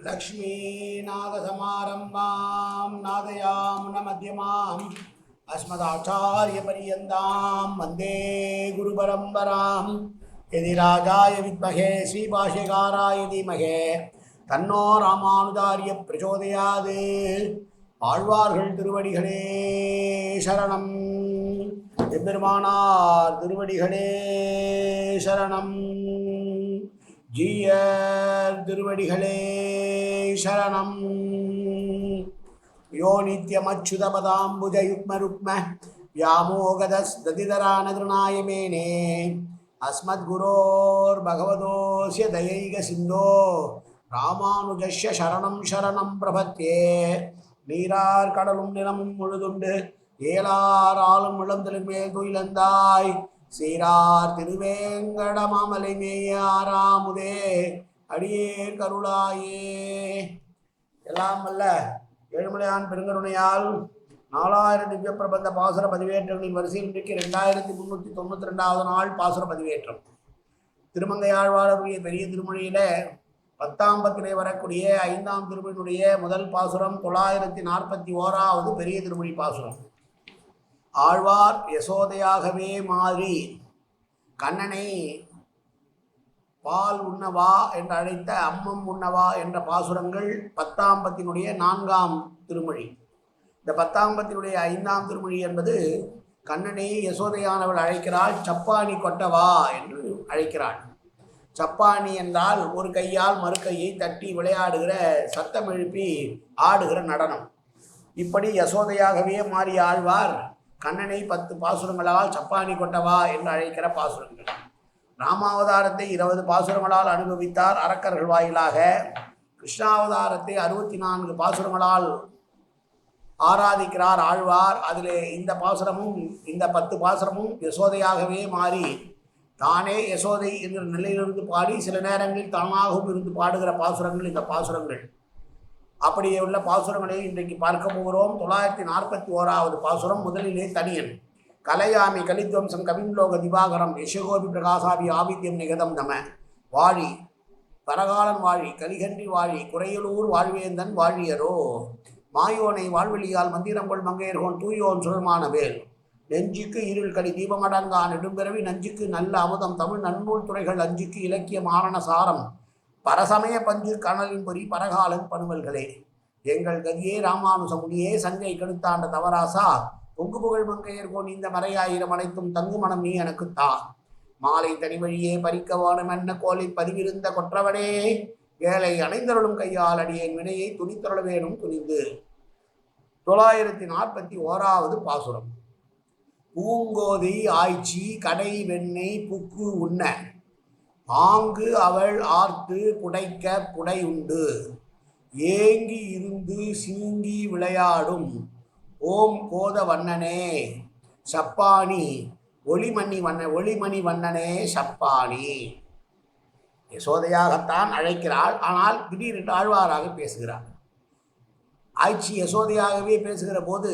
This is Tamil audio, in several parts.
लक्ष्मीनाथसमारम्भां नादयामुनमध्यमाम् अस्मदाचार्यपर्यन्तां वन्दे गुरुपरम्परां यदि राजाय विद्महे श्रीभाष्यकाराय धीमहे தன்னோ ராமானுஜாரிய பிரச்சோதயாது ஆழ்வார்கள் திருவடிகளே சரணம் எம்பெருமானார் திருவடிகளே சரணம் ஜீயர் திருவடிகளே சரணம் யோ நித்யமச்சுதபதாம்புஜயுக்மருக்ம व्यामोगदस्दतिधरानदृणाय मेने अस्मद्गुरोर्भगवतोऽस्य दयैकसिन्धो ராமானுஜஸ்ய சரணம் சரணம் பிரபத்தே நீரார் கடலும் நிலமும் முழுதுண்டு ஏலார் ஆளும் இளந்தலின் மேல் துயிலந்தாய் சீரார் திருவேங்கடமாமலை மேயாராமுதே அடியே கருளாயே. எல்லாம் அல்ல ஏழுமலையான் பெருங்கருணையால் நாலாயிரம் திவ்ய பிரபந்த பாசுர பதிவேற்றங்களின் வரிசையில் இன்றைக்கு ரெண்டாயிரத்தி முந்நூற்றி தொண்ணூற்றி ரெண்டாவது நாள் பாசுர பதிவேற்றம். திருமங்கையாழ்வாருடைய பெரிய திருமொழியில் பத்தாம் பத்திலே வரக்கூடிய ஐந்தாம் திருமொழியினுடைய முதல் பாசுரம் தொள்ளாயிரத்தி நாற்பத்தி ஓராவது பெரிய திருமொழி பாசுரம். ஆழ்வார் யசோதையாகவே மாறி கண்ணனை பால் உண்ணவா? என்று அழைத்த அம்மம் உண்ணவா என்ற பாசுரங்கள் பத்தாம் பத்தினுடைய நான்காம் திருமொழி. இந்த பத்தாம் பத்தினுடைய ஐந்தாம் திருமொழி என்பது கண்ணனை யசோதையானவள் அழைக்கிறாள் சப்பானி கொட்டவா? என்று அழைக்கிறாள். சப்பானி என்றால் ஒரு கையால் மறு கையை தட்டி விளையாடுகிற சத்தம் எழுப்பி ஆடுகிற நடனம். இப்படி யசோதையாகவே மாறி ஆழ்வார் கண்ணனை பத்து பாசுரங்களால் சப்பானி கொண்டவா என்று அழைக்கிற பாசுரங்கள். ராமாவதாரத்தை இருபது பாசுரங்களால் அனுபவித்தார் அரக்கர்கள் வாயிலாக. கிருஷ்ணாவதாரத்தை அறுபத்தி நான்கு பாசுரங்களால் ஆராதிக்கிறார் ஆழ்வார். அதில் இந்த பாசுரமும் இந்த பத்து பாசுரமும் யசோதையாகவே மாறி தானே யசோதை என்ற நிலையிலிருந்து பாடி சில நேரங்களில் தானாகவும் இருந்து பாடுகிற பாசுரங்கள் இந்த பாசுரங்கள். அப்படியே உள்ள பாசுரங்களை இன்றைக்கு பார்க்க போகிறோம். தொள்ளாயிரத்தி நாற்பத்தி ஓராவது பாசுரம் முதலிலே தனியன். கலையாமி கலித்வம்சம் கவின்லோக திவாகரம் யசகோபி பிரகாசாபி ஆவித்யம் நிகதம் நம. வாழி. பரகாலன் வாழி கலிகன்றி வாழி குறையலூர் வாழ்வேந்தன் வாழியரோ. மாயோனை வாழ்வெளியால் மந்திரங்கொள் மங்கையர்கோன் தூயோன் சுழமான வேல். நெஞ்சுக்கு இருள் கலி தீபமடங்கா நெடும்பிறவி நஞ்சுக்கு நல்ல அமுதம் தமிழ் நன்னூல் துறைகள் அஞ்சுக்கு இலக்கிய மாரண சாரம். பரசமய பஞ்சு கனலின் பொறி பரகாலன் பணுவல்களே எங்கள் கதியே ராமானுசமுடியே சங்கை கெடுத்தாண்ட தவராசா. பொங்கு புகழ் மங்கையர்கோன் இந்த மறையாயிரம் அனைத்தும் தங்கு மனம் நீ எனக்குத்தா தா. மாலை தனி வழியே பறிக்க வாணும் என்ன கோலை பதிவிருந்த கொற்றவனே. ஏழை அணைந்தருளும் கையால் அடியேன் வினையை துணித்தருள வேணும் துணிந்து. தொள்ளாயிரத்தி நாற்பத்தி ஓராவது பாசுரம். பூங்கோதை ஆய்ச்சி கடை வெண்ணெய் புக்கு உண்ண. ஆங்கு அவள் ஆர்த்து புடைக்க புடை உண்டு ஏங்கி இருந்து சீங்கி விளையாடும். ஓம் கோத வண்ணனே சப்பானி. ஒளிமணி வண்ண ஒளிமணி வண்ணனே சப்பானி. யசோதையாகத்தான் அழைக்கிறாள். ஆனால் திடீரென்று ஆழ்வாராக பேசுகிறார். ஆய்ச்சி யசோதையாகவே பேசுகிற போது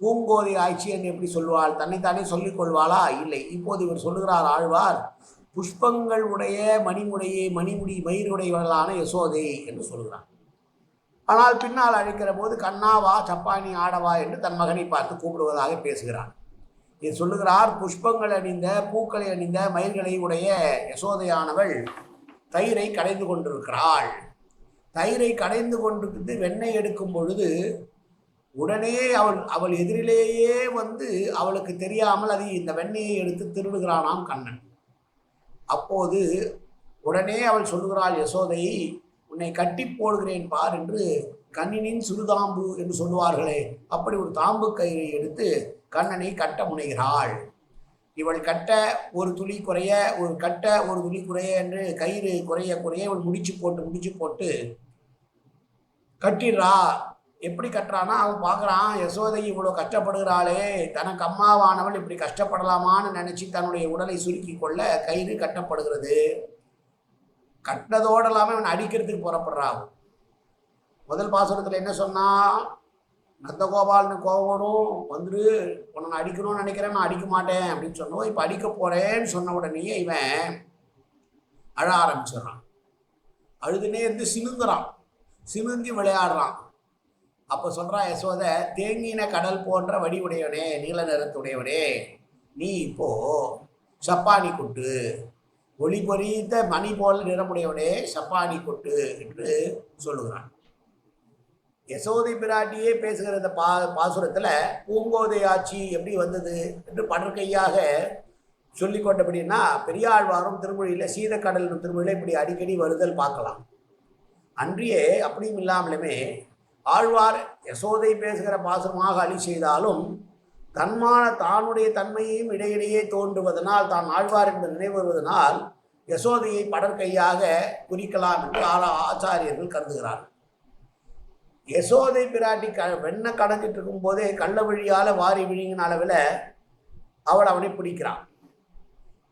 பூங்கோதை ஆய்ச்சி என்று எப்படி சொல்வாள்? தன்னைத்தானே சொல்லிக் கொள்வாளா? இல்லை. இப்போது இவர் சொல்லுகிறார் ஆழ்வார் புஷ்பங்கள் உடைய மணிமுடையே மணிமுடி மயிருடையவர்களான யசோதை என்று சொல்கிறான் ஆனால் பின்னால் அழைக்கிற போது கண்ணாவா சப்பானி ஆடவா என்று தன் மகனை பார்த்து கூப்பிடுவதாக பேசுகிறான். இது சொல்லுகிறார் புஷ்பங்கள் அணிந்த பூக்களை அணிந்த மயிர்களை உடைய யசோதையானவள் தயிரை கடைந்து கொண்டிருக்கிறாள். தயிரை கடைந்து கொண்டிருந்து வெண்ணெய் எடுக்கும் பொழுது உடனே அவள் அவள் எதிரிலேயே வந்து அவளுக்கு தெரியாமல் அது இந்த வெண்ணெயை எடுத்து திருடுகிறானாம் கண்ணன். அப்போது உடனே அவள் சொல்லுகிறாள் யசோதை உன்னை கட்டி போடுகிறேன் பார் என்று கண்ணினின் சிறுதாம்பு என்று சொல்லுவார்களே அப்படி ஒரு தாம்பு கயிறை எடுத்து கண்ணனை கட்ட முனைகிறாள். இவள் கட்ட ஒரு துளி குறைய ஒரு கட்ட ஒரு துளி குறைய என்று கயிறு குறைய குறைய இவள் முடிச்சு போட்டு முடிச்சு போட்டு கட்டிடுறா எப்படி கட்டுறான்னா அவன் பார்க்குறான் யசோதை இவ்வளோ கஷ்டப்படுகிறாளே தனக்கு அம்மாவானவள் இப்படி கஷ்டப்படலாமான்னு நினச்சி தன்னுடைய உடலை சுருக்கி கொள்ள கயிறு கட்டப்படுகிறது. கட்டினதோடு இல்லாமல் அவன் அடிக்கிறதுக்கு புறப்படுறான் முதல் பாசுரத்தில் என்ன சொன்னால் நந்தகோபால்னு கோபனும் வந்துரு உன்னை நான் அடிக்கணும்னு நினைக்கிறேன் நான் அடிக்க மாட்டேன் அப்படின்னு சொன்னோம். இப்போ அடிக்க போகிறேன்னு சொன்ன உடனே இவன் அழ ஆரம்பிச்சிடுறான். அழுதுனே இருந்து சினுங்குறான். சினுங்கி விளையாடுறான். அப்போ சொல்கிறான் யசோத தேங்கின கடல் போன்ற வடிவுடையவனே நீல நிறத்துடையவனே நீ இப்போ சப்பானி கொட்டு. ஒளி பொறித்த மணி போல் நிறமுடையவனே சப்பானி கொட்டு என்று சொல்லுகிறான். யசோதை பிராட்டியே பேசுகிற இந்த பா பாசுரத்தில் பூங்கோதை ஆட்சி எப்படி வந்தது என்று படற்கையாக சொல்லி கொண்டபடின்னா பெரியாழ்வாரும் திருமொழியில் சீதக்கடல் திருமொழியில் இப்படி அடிக்கடி வருதல் பார்க்கலாம். அன்றியே அப்படியும் இல்லாமலுமே ஆழ்வார் யசோதை பேசுகிற பாசுரமாக அழி செய்தாலும் தன்மான தானுடைய தன்மையையும் இடையிடையே தோன்றுவதனால் தான் ஆழ்வார் என்று நினைவு வருவதனால் யசோதையை படற்கையாக குறிக்கலாம் என்று ஆளா- ஆச்சாரியர்கள் கருதுகிறார் யசோதை பிராட்டி க வெண்ண கணக்கிட்டு இருக்கும்போதே கள்ள வழியால் வாரி விழுங்கின அளவில் அவள் அவனை பிடிக்கிறான்.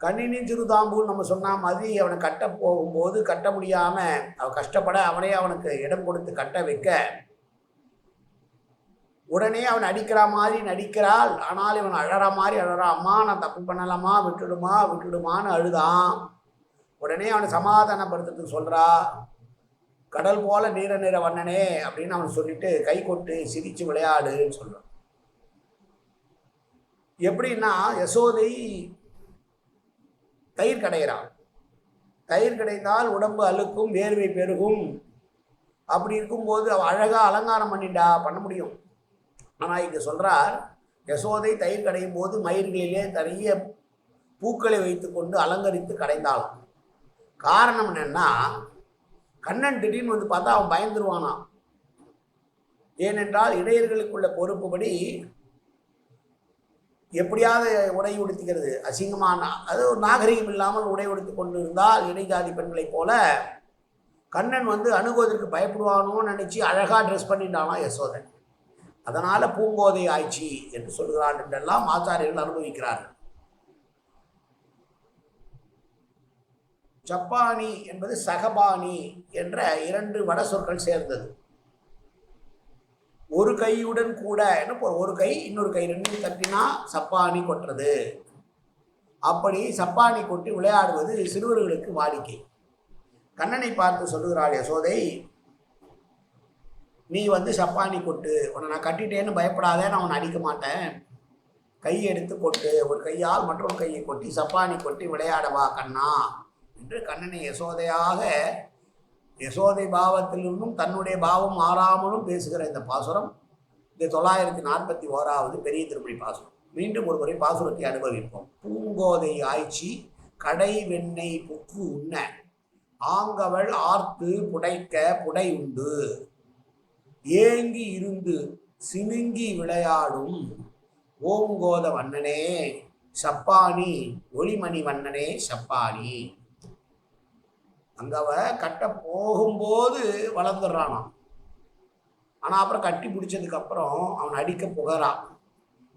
கண்ணினின் சிறுதாம்பூல் நம்ம சொன்ன மாதிரி அவனை கட்ட போகும்போது கட்ட முடியாமல் அவன் கஷ்டப்பட அவனே அவனுக்கு இடம் கொடுத்து கட்ட வைக்க உடனே அவன் அடிக்கிற மாதிரி நடிக்கிறாள். ஆனால் இவன் அழற மாதிரி அழறான் அம்மா நான் தப்பு பண்ணலாமா? விட்டுடுமா? விட்டுடுமான்னு அழுதான் உடனே அவனை சமாதானப்படுத்துறதுக்கு சொல்றா. கடல் போல நீர நிற வண்ணனே அப்படின்னு அவன் சொல்லிட்டு கை கொட்டு சிரிச்சு விளையாடுன்னு சொல்றான். எப்படின்னா யசோதை தயிர் கடைகிறான் தயிர் கிடைத்தால் உடம்பு அழுக்கும் வேர்வை பெருகும். அப்படி இருக்கும்போது அவள் அழகா அலங்காரம் பண்ணிட்டா பண்ண முடியும். ஆனால் இங்கே சொல்கிறார் யசோதை தயிர் கடையும் போது மயிர்களிலே நிறைய பூக்களை வைத்துக்கொண்டு அலங்கரித்து கடைந்தாளாம். காரணம் என்னென்னா கண்ணன் திடீர்னு வந்து பார்த்தா அவன் பயந்துருவானாம். ஏனென்றால் இடையர்களுக்குள்ள பொறுப்புபடி எப்படியாவது உடை உடுத்திக்கிறது. அசிங்கமான அது ஒரு நாகரிகம் இல்லாமல் உடை உடுத்தி கொண்டு இருந்தால் இடைஜாதி பெண்களைப் போல கண்ணன் வந்து அணுகுவதற்கு பயப்படுவானோன்னு நினச்சி அழகாக ட்ரெஸ் பண்ணிட்டானா யசோதன் அதனால பூங்கோதை ஆய்ச்சி என்று சொல்கிறான் என்றெல்லாம் ஆச்சாரியர்கள் அனுபவிக்கிறார்கள். ஜப்பானி என்பது சகபானி என்ற இரண்டு வட சொற்கள் சேர்ந்தது. ஒரு கையுடன் கூட என்ன ஒரு கை இன்னொரு கை ரெண்டு தட்டினா சப்பானி கொட்டுறது. அப்படி சப்பானி கொட்டி விளையாடுவது சிறுவர்களுக்கு வாடிக்கை. கண்ணனை பார்த்து சொல்லுகிறாள் யசோதை நீ வந்து சப்பானி கொட்டு. உன்னை நான் கட்டிட்டேன்னு பயப்படாத நான் உன்னை அடிக்க மாட்டேன். கை எடுத்து கொட்டு. ஒரு கையால் மற்றொரு கையை கொட்டி சப்பானி கொட்டி விளையாடவா கண்ணா என்று கண்ணனை யசோதையாக யசோதை பாவத்திலிருந்தும் தன்னுடைய பாவம் மாறாமலும் பேசுகிற இந்த பாசுரம் இந்த தொள்ளாயிரத்தி நாற்பத்தி ஓராவது பெரிய திருமணி பாசுரம். மீண்டும் ஒரு முறை பாசுரத்தை அனுபவிப்போம். பூங்கோதை ஆய்ச்சி கடை வெண்ணெய் புக்கு உண்ண. ஆங்கவள் ஆர்த்து புடைக்க புடை உண்டு. ஏங்கி இருந்து சினுங்கி விளையாடும் ஓங்கோத வண்ணனே சப்பானி ஒளிமணி வண்ணனே சப்பானி. அங்கவ கட்ட போகும்போது வளர்ந்துடுறானாம் ஆனா அப்புறம் கட்டி பிடிச்சதுக்கு அப்புறம் அவன் அடிக்க புகறான்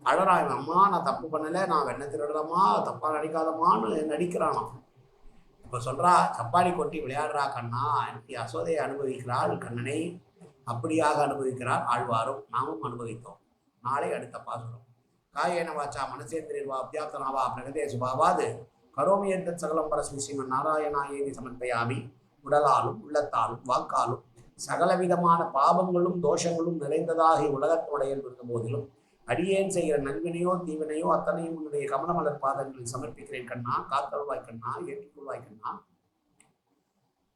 அழறான் இவன் அம்மா நான் தப்பு பண்ணல நான் வெண்ண திருடலாமா தப்பா நடிக்காதமான்னு நடிக்கிறானாம் இப்ப சொல்றா சப்பானி கொட்டி விளையாடுறா கண்ணா எனக்கு அசோதையை அனுபவிக்கிறாள் கண்ணனை. அப்படியாக அனுபவிக்கிறார் ஆழ்வாரும். நாமும் அனுபவித்தோம். நாளை அடுத்த பாசுரம். காயேன வாச்சா மனசேந்திரியர்வா அபியாப்தனாவா பிரகதேசுபாவாது கரோமி என்ற சகலம் பரஸ்மி ஸ்ரீமன் நாராயணாயேதி சமர்ப்பயாமி. உடலாலும் உள்ளத்தாலும் வாக்காலும் சகலவிதமான பாவங்களும் தோஷங்களும் நிறைந்ததாக உலகத்தோடைய இருந்த போதிலும் அடியேன் செய்கிற நன்வினையோ தீவினையோ அத்தனையும் உன்னுடைய கமலமலர் பாதங்களில் சமர்ப்பிக்கிறேன் கண்ணா காத்தருவாய் கண்ணா ஏற்றுக்கொள்வாய் கண்ணா.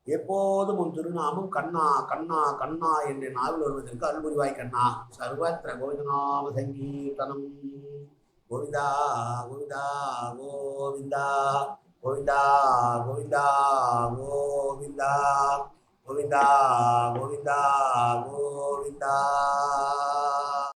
எப்போதும் உன் திருநாமம் கண்ணா கண்ணா கண்ணா என்று நாவில் வருவதற்கு அருள்புரிவாய் கண்ணா. சர்வத்திர கோவிந்தநாம சங்கீர்த்தனம். கோவிந்தா கோவிந்தா கோவிந்தா. கோவிந்தா கோவிந்தா கோவிந்தா. கோவிந்தா கோவிந்தா கோவிந்தா.